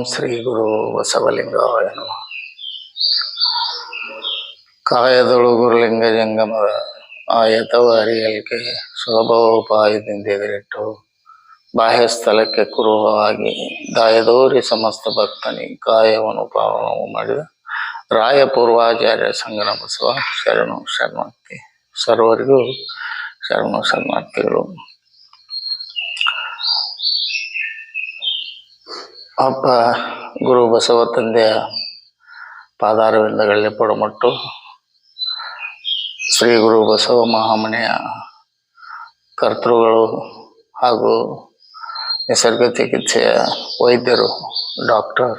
ಶ್ರೀ ಗುರು ಬಸವಲಿಂಗಾಯ ನಮಃ ಕಾಯದೊಳು ಗುರುಲಿಂಗ ಜಂಗಮದ ಆಯತವ ಅರಿಯಲಿಕೆ ಸ್ವಭಾವೋಪಾಯದಿಂದ ಎದುರಿಟ್ಟು ಬಾಹ್ಯ ಸ್ಥಳಕ್ಕೆ ಕುರುಹವಾಗಿ ದಾಯದೋರಿ ಸಮಸ್ತ ಭಕ್ತನಿ ಕಾಯವನ್ನು ಪಾವನವು ಮಾಡಿದ ರಾಯಪೂರ್ವಾಚಾರ್ಯ ಸಂಗನ ಬಸವ ಶರಣು ಶರಣಾರ್ಥಿ. ಸರ್ವರಿಗೂ ಶರಣು ಶರಣಾರ್ಥಿಗಳು. ಅಪ್ಪ, ಗುರು ಬಸವ ತಂದೆಯ ಪಾದಾರವಿಂದಗಳಲ್ಲಿ ಪಡಮಟ್ಟು. ಶ್ರೀ ಗುರು ಬಸವ ಮಹಾಮನೆಯ ಕರ್ತೃಗಳು ಹಾಗೂ ನಿಸರ್ಗ ಚಿಕಿತ್ಸೆಯ ವೈದ್ಯರು, ಡಾಕ್ಟರ್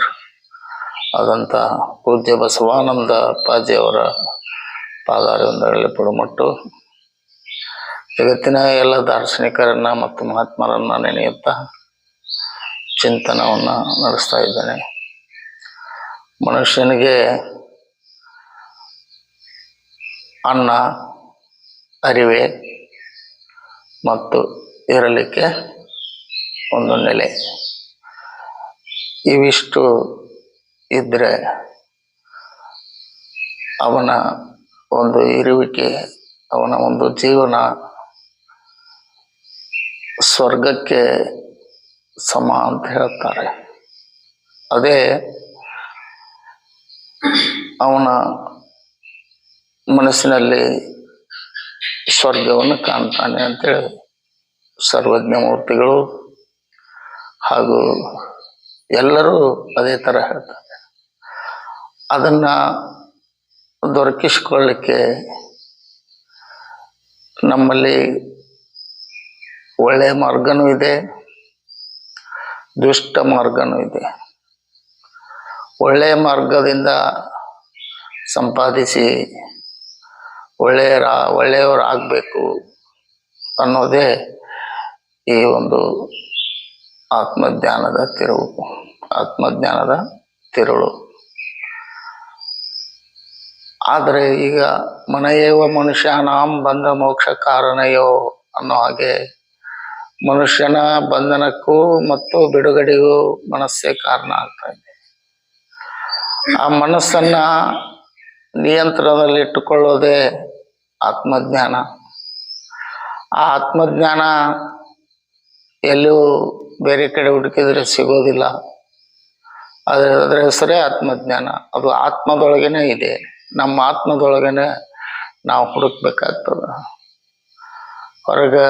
ಆದಂಥ ಪೂಜ್ಯ ಬಸವಾನಂದ ಅಪ್ಪಾಜಿಯವರ ಪಾದಾರವಿಂದಗಳಲ್ಲಿ ಪಡಮಟ್ಟು. ಜಗತ್ತಿನ ಎಲ್ಲ ದಾರ್ಶನಿಕರನ್ನು ಮತ್ತು ಮಹಾತ್ಮರನ್ನ ನೆನೆಯುತ್ತಾ ಚಿಂತನವನ್ನು ನಡೆಸ್ತಾ ಇದ್ದಾನೆ. ಮನುಷ್ಯನಿಗೆ ಅನ್ನ, ಅರಿವೆ ಮತ್ತು ಇರಲಿಕ್ಕೆ ಒಂದು ನೆಲೆ. ಇವಿಷ್ಟು ಇದ್ದರೆ ಅವನ ಒಂದು ಇರುವಿಕೆ, ಅವನ ಒಂದು ಜೀವನ ಸ್ವರ್ಗಕ್ಕೆ ಸಮ ಅಂತ ಹೇಳ್ತಾರೆ. ಅದೇ ಅವನ ಮನಸ್ಸಿನಲ್ಲಿ ಸ್ವರ್ಗವನ್ನು ಕಾಣ್ತಾನೆ ಅಂತೇಳಿ ಸರ್ವಜ್ಞ ಮೂರ್ತಿಗಳು ಹಾಗೂ ಎಲ್ಲರೂ ಅದೇ ಥರ ಹೇಳ್ತಾರೆ. ಅದನ್ನ ದೊರಕಿಸಿಕೊಳ್ಳಿಕ್ಕೆ ನಮ್ಮಲ್ಲಿ ಒಳ್ಳೆಯ ಮಾರ್ಗನೂ ಇದೆ. ದುಷ್ಟ ಮಾರ್ಗನೂ ಇದೆ. ಒಳ್ಳೆಯ ಮಾರ್ಗದಿಂದ ಸಂಪಾದಿಸಿ, ಒಳ್ಳೆಯರ, ಒಳ್ಳೆಯವರಾಗಬೇಕು ಅನ್ನೋದೇ ಈ ಒಂದು ಆತ್ಮಜ್ಞಾನದ ತಿರುವು, ಆತ್ಮಜ್ಞಾನದ ತಿರುಳು. ಆದರೆ ಈಗ ಮನೆಯವ ಮನುಷ್ಯನಾಂ ಬಂಧ ಮೋಕ್ಷ ಕಾರಣಯೋ ಅನ್ನೋ ಹಾಗೆ ಮನುಷ್ಯನ ಬಂಧನಕ್ಕೂ ಮತ್ತು ಬಿಡುಗಡೆಗೂ ಮನಸ್ಸೇ ಕಾರಣ ಆಗ್ತಾ ಇದೆ. ಆ ಮನಸ್ಸನ್ನ ನಿಯಂತ್ರಣದಲ್ಲಿಟ್ಟುಕೊಳ್ಳೋದೇ ಆತ್ಮಜ್ಞಾನ. ಆ ಆತ್ಮಜ್ಞಾನ ಎಲ್ಲೂ ಬೇರೆ ಕಡೆ ಹುಡುಕಿದ್ರೆ ಸಿಗೋದಿಲ್ಲ. ಅದರ ಅದರ ಹೆಸರೇ ಆತ್ಮಜ್ಞಾನ. ಅದು ಆತ್ಮದೊಳಗೇನೆ ಇದೆ. ನಮ್ಮ ಆತ್ಮದೊಳಗೇನೆ ನಾವು ಹುಡುಕ್ಬೇಕಾಗ್ತದ. ಹೊರಗೆ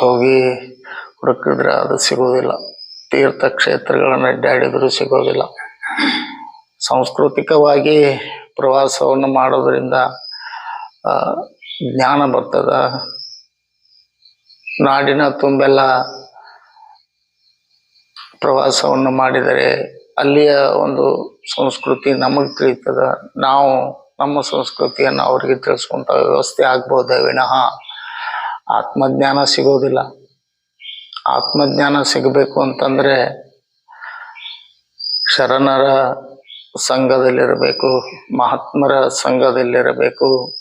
ಹೋಗಿ ಹುಡುಕಿದ್ರೆ ಅದು ಸಿಗೋದಿಲ್ಲ. ತೀರ್ಥಕ್ಷೇತ್ರಗಳನ್ನು ಅಡ್ಡಾಡಿದ್ರು ಸಿಗೋದಿಲ್ಲ. ಸಾಂಸ್ಕೃತಿಕವಾಗಿ ಪ್ರವಾಸವನ್ನು ಮಾಡೋದ್ರಿಂದ ಜ್ಞಾನ ಬರ್ತದ. ನಾಡಿನ ತುಂಬೆಲ್ಲ ಪ್ರವಾಸವನ್ನು ಮಾಡಿದರೆ ಅಲ್ಲಿಯ ಒಂದು ಸಂಸ್ಕೃತಿ ನಮಗೆ ತಿಳಿತದ. ನಾವು ನಮ್ಮ ಸಂಸ್ಕೃತಿಯನ್ನು ಅವರಿಗೆ ತಿಳಿಸ್ಕೊಂತ ವ್ಯವಸ್ಥೆ ಆಗ್ಬೋದ ವಿನಃ? ಆತ್ಮಜ್ಞಾನ ಸಿಗೋದಿಲ್ಲ. ಆತ್ಮಜ್ಞಾನ ಸಿಗಬೇಕು ಅಂತಂದ್ರೆ ಶರಣರ ಸಂಘದಲ್ಲಿರಬೇಕು, ಮಹಾತ್ಮರ ಸಂಘದಲ್ಲಿರಬೇಕು.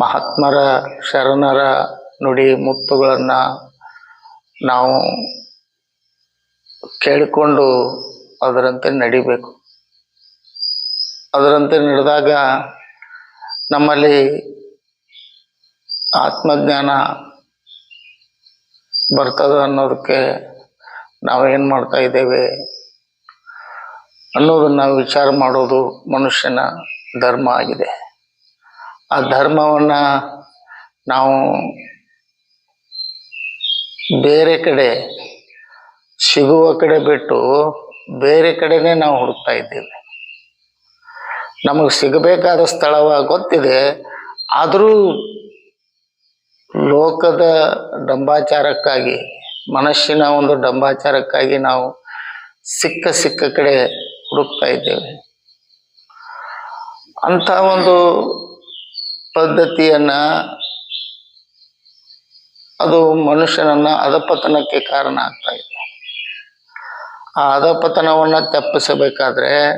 ಮಹಾತ್ಮರ, ಶರಣರ ನುಡಿ ಮುತ್ತುಗಳನ್ನು ನಾವು ಕೇಳಿಕೊಂಡು ಅದರಂತೆ ನಡಿಬೇಕು. ಅದರಂತೆ ನಡೆದಾಗ ನಮ್ಮಲ್ಲಿ ಆತ್ಮಜ್ಞಾನ ಬರ್ತದ ಅನ್ನೋದಕ್ಕೆ ನಾವೇನು ಮಾಡ್ತಾ ಇದ್ದೇವೆ ಅನ್ನೋದನ್ನು ವಿಚಾರ ಮಾಡೋದು ಮನುಷ್ಯನ ಧರ್ಮ ಆಗಿದೆ. ಆ ಧರ್ಮವನ್ನು ನಾವು ಬೇರೆ ಕಡೆ ಸಿಗುವ ಕಡೆ ಬಿಟ್ಟು ಬೇರೆ ಕಡೆನೇ ನಾವು ಹುಡುಕ್ತಾ ಇದ್ದೇವೆ. ನಮಗೆ ಸಿಗಬೇಕಾದ ಸ್ಥಳವ ಗೊತ್ತಿದೆ, ಆದರೂ ಲೋಕದ ಡಂಬಾಚಾರಕ್ಕಾಗಿ, ಮನಸ್ಸಿನ ಒಂದು ಡಂಬಾಚಾರಕ್ಕಾಗಿ ನಾವು ಸಿಕ್ಕ ಸಿಕ್ಕ ಕಡೆ ಹುಡುಕ್ತಾ ಇದ್ದೇವೆ. ಅಂಥ ಒಂದು ಪದ್ಧತಿಯನ್ನ ಅದು ಮನುಷ್ಯನನ್ನ ಅಧಪತನಕ್ಕೆ ಕಾರಣ ಆಗ್ತಾ ಇದೆ. ಆ ಅಧಪತನವನ್ನು ತಪ್ಪಿಸಬೇಕಾದ್ರೆ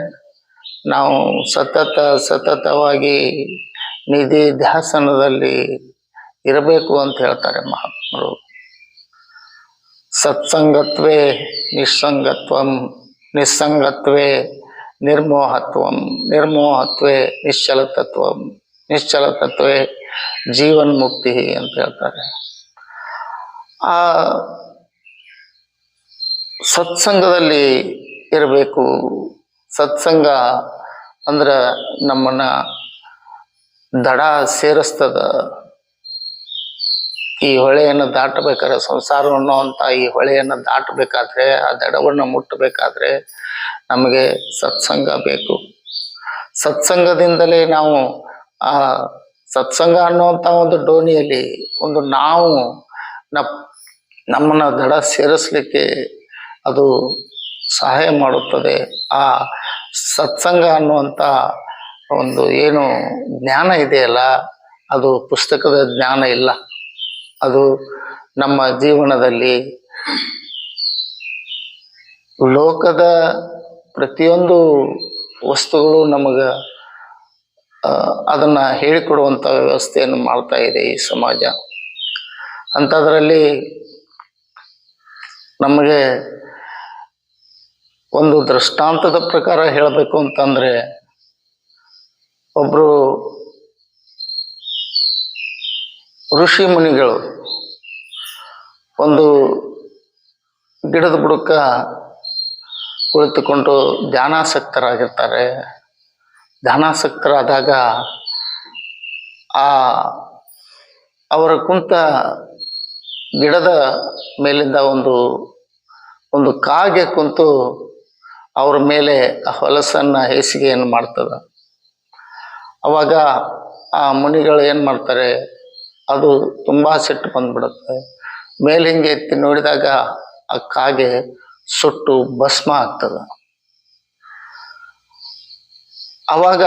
ನಾವು ಸತತ ಸತತವಾಗಿ ನಿಧಿ ಧ್ಯಾಸನದಲ್ಲಿ ಇರಬೇಕು ಅಂತ ಹೇಳ್ತಾರೆ ಮಹಾತ್ಮರು. ಸತ್ಸಂಗತ್ವೇ ನಿಸ್ಸಂಗತ್ವಂ, ನಿಸ್ಸಂಗತ್ವೇ ನಿರ್ಮೋಹತ್ವಂ, ನಿರ್ಮೋಹತ್ವೇ ನಿಶ್ಚಲತತ್ವಂ, ನಿಶ್ಚಲತತ್ವೇ ಜೀವನ್ ಮುಕ್ತಿ ಅಂತ ಹೇಳ್ತಾರೆ. ಆ ಸತ್ಸಂಗದಲ್ಲಿ ಇರಬೇಕು. ಸತ್ಸಂಗ ಅಂದ್ರೆ ನಮ್ಮನ್ನ ದಡ ಸೇರಿಸ್ತದ. ಈ ಹೊಳೆಯನ್ನು ದಾಟಬೇಕಾದ್ರೆ ಸಂಸಾರ ಅನ್ನುವಂಥ ಈ ಹೊಳೆಯನ್ನು ದಾಟಬೇಕಾದ್ರೆ, ಆ ದಡವನ್ನು ಮುಟ್ಟಬೇಕಾದ್ರೆ ನಮಗೆ ಸತ್ಸಂಗ ಬೇಕು. ಸತ್ಸಂಗದಿಂದಲೇ ನಾವು, ಆ ಸತ್ಸಂಗ ಅನ್ನುವಂಥ ಒಂದು ಡೋಣಿಯಲ್ಲಿ ಒಂದು ನಾವು ನಮ್ಮನ್ನ ದಡ ಸೇರಿಸ್ಲಿಕ್ಕೆ ಅದು ಸಹಾಯ ಮಾಡುತ್ತದೆ. ಆ ಸತ್ಸಂಗ ಅನ್ನುವಂಥ ಒಂದು ಏನು ಜ್ಞಾನ ಇದೆಯಲ್ಲ, ಅದು ಪುಸ್ತಕದ ಜ್ಞಾನ ಇಲ್ಲ. ಅದು ನಮ್ಮ ಜೀವನದಲ್ಲಿ ಲೋಕದ ಪ್ರತಿಯೊಂದು ವಸ್ತುಗಳು ನಮಗೆ ಅದನ್ನ ಹೇಳಿಕೊಡುವಂಥ ವ್ಯವಸ್ಥೆಯನ್ನು ಮಾಡ್ತಾ ಇದೆ ಈ ಸಮಾಜ. ಅಂಥದ್ರಲ್ಲಿ ನಮಗೆ ಒಂದು ದೃಷ್ಟಾಂತದ ಪ್ರಕಾರ ಹೇಳಬೇಕು ಅಂತಂದ್ರೆ, ಒಬ್ರು ಋಷಿ ಮುನಿಗಳು ಒಂದು ಗಿಡದ ಬುಡಕ ಕುಳಿತುಕೊಂಡು ಧ್ಯಾನಾಸಕ್ತರಾಗಿರ್ತಾರೆ. ಧ್ಯಾನಾಸಕ್ತರಾದಾಗ ಆ ಅವರ ಕುಂತ ಗಿಡದ ಮೇಲಿಂದ ಒಂದು ಒಂದು ಕಾಗೆ ಕುಂತು ಅವ್ರ ಮೇಲೆ ಆ ಹೊಲಸನ್ನು ಹೇಸಿಗೆಯನ್ನು ಮಾಡ್ತದೆ. ಅವಾಗ ಆ ಮುನಿಗಳು ಏನು ಮಾಡ್ತಾರೆ? ಅದು ತುಂಬಾ ಸಿಟ್ಟು ಬಂದ್ಬಿಡುತ್ತೆ. ಮೇಲೆ ಹಿಂಗೆ ಎತ್ತಿ ನೋಡಿದಾಗ ಆ ಕಾಗೆ ಸುಟ್ಟು ಭಸ್ಮ ಆಗ್ತದ. ಅವಾಗ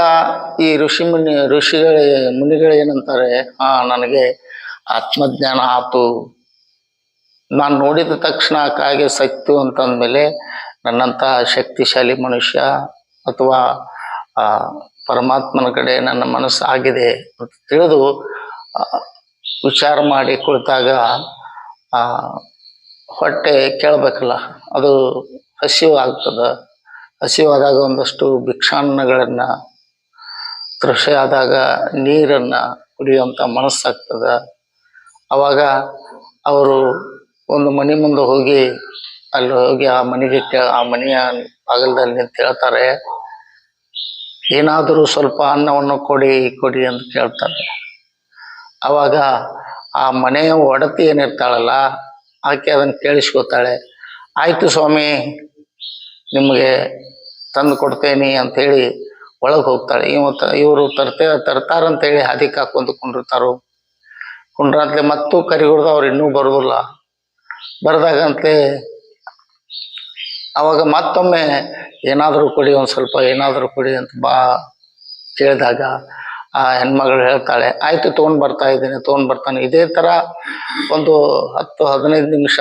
ಈ ಋಷಿ ಮುನಿ, ಋಷಿಗಳ, ಮುನಿಗಳು ಏನಂತಾರೆ, ಹಾ, ನನಗೆ ಆತ್ಮಜ್ಞಾನ ಆತು. ನಾನು ನೋಡಿದ ತಕ್ಷಣ ಕಾಗೆ ಸತ್ತು ಅಂತಂದ್ಮೇಲೆ ನನ್ನಂತಹ ಶಕ್ತಿಶಾಲಿ ಮನುಷ್ಯ ಅಥವಾ ಪರಮಾತ್ಮನ ಕಡೆ ನನ್ನ ಮನಸ್ಸು ಆಗಿದೆ ಅಂತ ತಿಳಿದು ವಿಚಾರ ಮಾಡಿ ಕುಳಿತಾಗ, ಆ, ಹೊಟ್ಟೆ ಕೇಳಬೇಕಲ್ಲ, ಅದು ಹಸಿವು ಆಗ್ತದ ಹಸಿವಾದಾಗ ಒಂದಷ್ಟು ಭಿಕ್ಷಾನ್ನಗಳನ್ನ ಕೃಷಿ ಆದಾಗ ನೀರನ್ನ ಕುಡಿಯುವಂಥ ಮನಸ್ಸಾಗ್ತದ. ಅವಾಗ ಅವರು ಒಂದು ಮನೆ ಮುಂದೆ ಹೋಗಿ, ಅಲ್ಲಿ ಹೋಗಿ ಆ ಮನೆಗೆ ಆ ಮನೆಯ ಬಾಗಲದಲ್ಲಿ ನಿಂತು ಹೇಳ್ತಾರೆ ಏನಾದರೂ ಸ್ವಲ್ಪ ಅನ್ನವನ್ನು ಕೊಡಿ ಕೊಡಿ ಅಂತ ಕೇಳ್ತಾರೆ. ಅವಾಗ ಆ ಮನೆಯ ಒಡತಿ ಏನಿರ್ತಾಳಲ್ಲ, ಆಕೆ ಅದನ್ನು ಕೇಳಿಸ್ಕೊತಾಳೆ. ಆಯ್ತು ಸ್ವಾಮಿ, ನಿಮಗೆ ತಂದು ಕೊಡ್ತೇನೆ ಅಂತೇಳಿ ಒಳಗೆ ಹೋಗ್ತಾಳೆ. ಇವತ್ತು ಇವರು ತರ್ತೇ, ತರ್ತಾರಂತೇಳಿ ಹಾದಿಗೆ ಹಾಕೊಂಡು ಕುಂಡಿರ್ತಾರೋ. ಕುಂಡ್ರಂತ್ಲೆ ಮತ್ತೂ ಕರಿಗುಡ್ದು ಅವ್ರು ಇನ್ನೂ ಬರೋದಿಲ್ಲ. ಬರೆದಾಗಂತೆ ಅವಾಗ ಮತ್ತೊಮ್ಮೆ ಏನಾದರೂ ಕೊಡಿ ಒಂದು ಸ್ವಲ್ಪ, ಏನಾದರೂ ಕೊಡಿ ಅಂತ ಬಾ ಕೇಳಿದಾಗ ಆ ಹೆಣ್ಮಗಳು ಹೇಳ್ತಾಳೆ, ಆಯ್ತು ತೊಗೊಂಡ್ ಬರ್ತಾ ಇದ್ದೀನಿ, ತೊಗೊಂಡ್ ಬರ್ತಾನೆ. ಇದೇ ತರ ಒಂದು ಹತ್ತು, ಹದಿನೈದು ನಿಮಿಷ,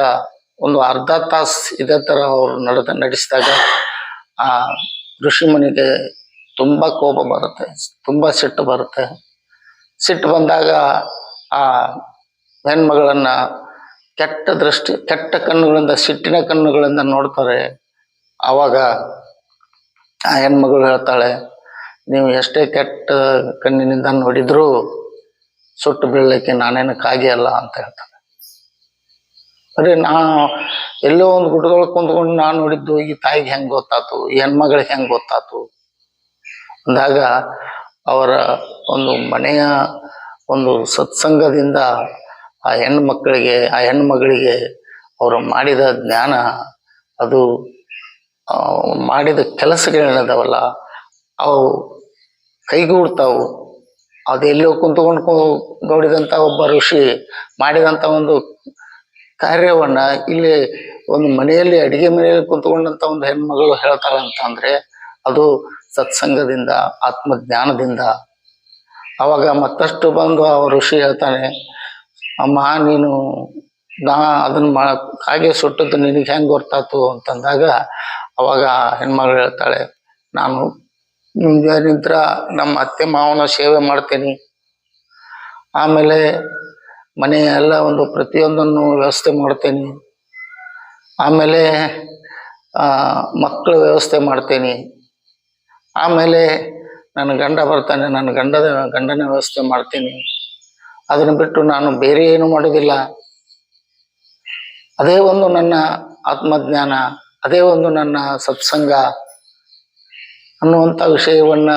ಒಂದು ಅರ್ಧ ತಾಸು ಇದೇ ತರ ಅವ್ರು ನಡೆದ, ನಡೆಸಿದಾಗ ಆ ಋಷಿಮುನಿಗೆ ತುಂಬಾ ಕೋಪ ಬರುತ್ತೆ, ತುಂಬಾ ಸಿಟ್ಟು ಬರುತ್ತೆ. ಸಿಟ್ಟು ಬಂದಾಗ ಆ ಹೆಣ್ಮಗಳನ್ನ ಕೆಟ್ಟ ದೃಷ್ಟಿ, ಕೆಟ್ಟ ಕಣ್ಣುಗಳಿಂದ, ಸಿಟ್ಟಿನ ಕಣ್ಣುಗಳಿಂದ ನೋಡ್ತಾರೆ. ಆವಾಗ ಆ ಹೆಣ್ಮಗಳು ಹೇಳ್ತಾಳೆ ನೀವು ಎಷ್ಟೇ ಕೆಟ್ಟ ಕಣ್ಣಿನಿಂದ ನೋಡಿದ್ರೂ ಸುಟ್ಟು ಬೀಳಲಿಕ್ಕೆ ನಾನೇನು ಕಾಗೆ ಅಲ್ಲ ಅಂತ ಹೇಳ್ತಾನೆ ಅರೆ ನಾ ಎಲ್ಲೋ ಒಂದು ಗುಡ್ಡದೊಳಗೆ ಕುಂತ್ಕೊಂಡು ನಾನು ನೋಡಿದ್ದು ಈ ತಾಯಿಗೆ ಹೆಂಗ್ ಗೊತ್ತಾತು, ಈ ಹೆಣ್ಮಗಳಿಗೆ ಹೆಂಗ್ ಗೊತ್ತಾತು ಅಂದಾಗ ಅವರ ಒಂದು ಮನೆಯ ಒಂದು ಸತ್ಸಂಗದಿಂದ ಆ ಹೆಣ್ಮಕ್ಕಳಿಗೆ ಆ ಹೆಣ್ಮಗಳಿಗೆ ಅವರು ಮಾಡಿದ ಜ್ಞಾನ ಅದು ಮಾಡಿದ ಕೆಲಸಗಳೇನದವಲ್ಲ, ಅವು ಕೈಗೂಡ್ತಾವು. ಅದೆಲ್ಲೋ ಕುಂತ್ಕೊಂಡು ನೋಡಿದಂಥ ಒಬ್ಬ ಋಷಿ ಮಾಡಿದಂಥ ಒಂದು ಕಾರ್ಯವನ್ನ ಇಲ್ಲಿ ಒಂದು ಮನೆಯಲ್ಲಿ, ಅಡಿಗೆ ಮನೆಯಲ್ಲಿ ಕುಂತ್ಕೊಂಡಂಥ ಒಂದು ಹೆಣ್ಮಗಳು ಹೇಳ್ತಾಳೆ ಅಂತ ಅಂದ್ರೆ ಅದು ಸತ್ಸಂಗದಿಂದ, ಆತ್ಮಜ್ಞಾನದಿಂದ. ಅವಾಗ ಮತ್ತಷ್ಟು ಬಂದು ಆ ಋಷಿ ಹೇಳ್ತಾನೆ, ಅಮ್ಮ, ನೀನು, ನಾ ಅದನ್ನ ಮಾ, ಹಾಗೆ ಸುಟ್ಟದ್ದು ನಿನಗೆ ಹೆಂಗ್ ಗೊತ್ತಾಯ್ತು ಅಂತಂದಾಗ ಅವಾಗ ಹೆಣ್ಮಗಳು ಹೇಳ್ತಾಳೆ, ನಾನು ನಿಮ್ಗೆ ನಂತರ ನಮ್ಮ ಅತ್ತೆ ಮಾವನ ಸೇವೆ ಮಾಡ್ತೇನೆ. ಆಮೇಲೆ ಮನೆಯ ಎಲ್ಲ ಒಂದು ಪ್ರತಿಯೊಂದನ್ನು ವ್ಯವಸ್ಥೆ ಮಾಡ್ತೇನೆ. ಆಮೇಲೆ ಮಕ್ಕಳ ವ್ಯವಸ್ಥೆ ಮಾಡ್ತೇನೆ. ಆಮೇಲೆ ನನ್ನ ಗಂಡ ಬರ್ತಾನೆ, ನನ್ನ ಗಂಡದ, ಗಂಡನ ವ್ಯವಸ್ಥೆ ಮಾಡ್ತೀನಿ. ಅದನ್ನು ಬಿಟ್ಟು ನಾನು ಬೇರೆ ಏನು ಮಾಡೋದಿಲ್ಲ. ಅದೇ ಒಂದು ನನ್ನ ಆತ್ಮಜ್ಞಾನ, ಅದೇ ಒಂದು ನನ್ನ ಸತ್ಸಂಗ. ಅನ್ನುವಂಥ ವಿಷಯವನ್ನು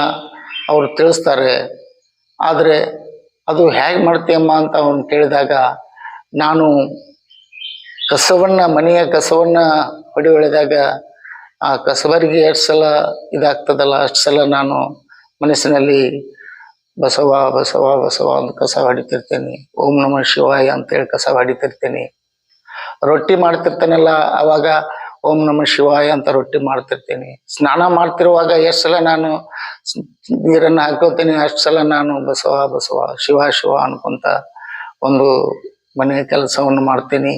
ಅವರು ತಿಳಿಸ್ತಾರೆ. ಆದರೆ ಅದು ಹೇಗೆ ಮಾಡ್ತೀಯಮ್ಮ ಅಂತ ಅವನು ಕೇಳಿದಾಗ, ನಾನು ಕಸವನ್ನು, ಮನೆಯ ಕಸವನ್ನು ಹೊಡಿ ಹೊಡೆದಾಗ ಆ ಕಸಬರಿಗೆ ಎಷ್ಟು ಸಲ ಇದಾಗ್ತದಲ್ಲ, ಅಷ್ಟು ಸಲ ನಾನು ಮನಸ್ಸಿನಲ್ಲಿ ಬಸವ ಬಸವ ಬಸವ ಅಂತ ಕಸ ಹೊಡಿತಿರ್ತೇನೆ. ಓಂ ನಮಃ ಶಿವಾಯ ಅಂತೇಳಿ ಕಸ ಹೊಡಿತಿರ್ತೇನೆ. ರೊಟ್ಟಿ ಮಾಡ್ತಿರ್ತಾನಲ್ಲ, ಅವಾಗ ಓಂ ನಮಃ ಶಿವಾಯ ಅಂತ ರೊಟ್ಟಿ ಮಾಡ್ತಿರ್ತೀನಿ. ಸ್ನಾನ ಮಾಡ್ತಿರುವಾಗ ಎಷ್ಟು ಸಲ ನಾನು ನೀರನ್ನು ಹಾಕೋತೀನಿ ಅಷ್ಟು ಸಲ ನಾನು ಬಸವ ಬಸವ, ಶಿವ ಶಿವ ಅನ್ಕೊಂತ ಒಂದು ಮನೆ ಕೆಲಸವನ್ನು ಮಾಡ್ತೀನಿ.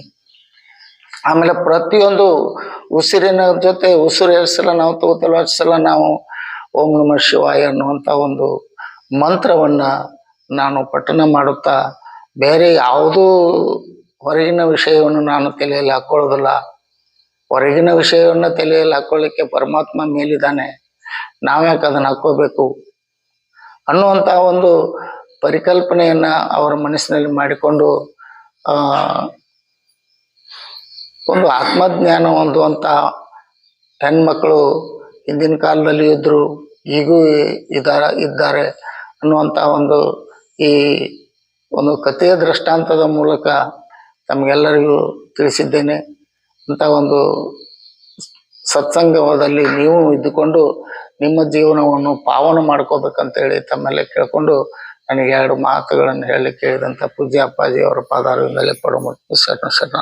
ಆಮೇಲೆ ಪ್ರತಿಯೊಂದು ಉಸಿರಿನ ಜೊತೆ ಉಸಿರು ಎಷ್ಟು ಸಲ ನಾವು ತಗೋತಲ್ಲ ಅಷ್ಟು ಸಲ ನಾವು ಓಂ ನಮಃ ಶಿವಾಯ ಅನ್ನುವಂಥ ಒಂದು ಮಂತ್ರವನ್ನ ನಾನು ಪಠನ ಮಾಡುತ್ತಾ, ಬೇರೆ ಯಾವುದೂ ಹೊರಗಿನ ವಿಷಯವನ್ನು ನಾನು ತಲೆಯಲ್ಲಿ ಹಾಕೊಳ್ಳೋದಿಲ್ಲ. ಹೊರಗಿನ ವಿಷಯವನ್ನು ತಲೆಯಲ್ಲಿ ಹಾಕೊಳ್ಳಿಕ್ಕೆ ಪರಮಾತ್ಮ ಮೇಲಿದ್ದಾನೆ. ನಾವ್ಯಾಕೆ ಅದನ್ನ ಹಾಕೋಬೇಕು ಅನ್ನುವಂಥ ಒಂದು ಪರಿಕಲ್ಪನೆಯನ್ನ ಅವರ ಮನಸ್ಸಿನಲ್ಲಿ ಮಾಡಿಕೊಂಡು ಒಂದು ಆತ್ಮಜ್ಞಾನ ಹೊಂದುವಂಥ ಹೆಣ್ಮಕ್ಳು ಹಿಂದಿನ ಕಾಲದಲ್ಲಿ ಇದ್ರು, ಈಗೂ ಇದಾರ, ಇದ್ದಾರೆ ಅನ್ನುವಂಥ ಒಂದು ಈ ಒಂದು ಕಥೆಯ ದೃಷ್ಟಾಂತದ ಮೂಲಕ ತಮಗೆಲ್ಲರಿಗೂ ತಿಳಿಸಿದ್ದೇನೆ. ಅಂತ ಒಂದು ಸತ್ಸಂಗದಲ್ಲಿ ನೀವು ಇದ್ದುಕೊಂಡು ನಿಮ್ಮ ಜೀವನವನ್ನು ಪಾವನ ಮಾಡ್ಕೋಬೇಕಂತೇಳಿ ತಮ್ಮೆಲ್ಲ ಕೇಳ್ಕೊಂಡು ನನಗೆ ಎರಡು ಮಾತುಗಳನ್ನು ಹೇಳಿ ಹೇಳಿದಂಥ ಪೂಜ್ಯ ಅಪ್ಪಾಜಿ ಅವರ ಪಾದಾರದಿಂದಲೇ ಪಡಮಟ್ಟು ಶರಣ ಶರಣ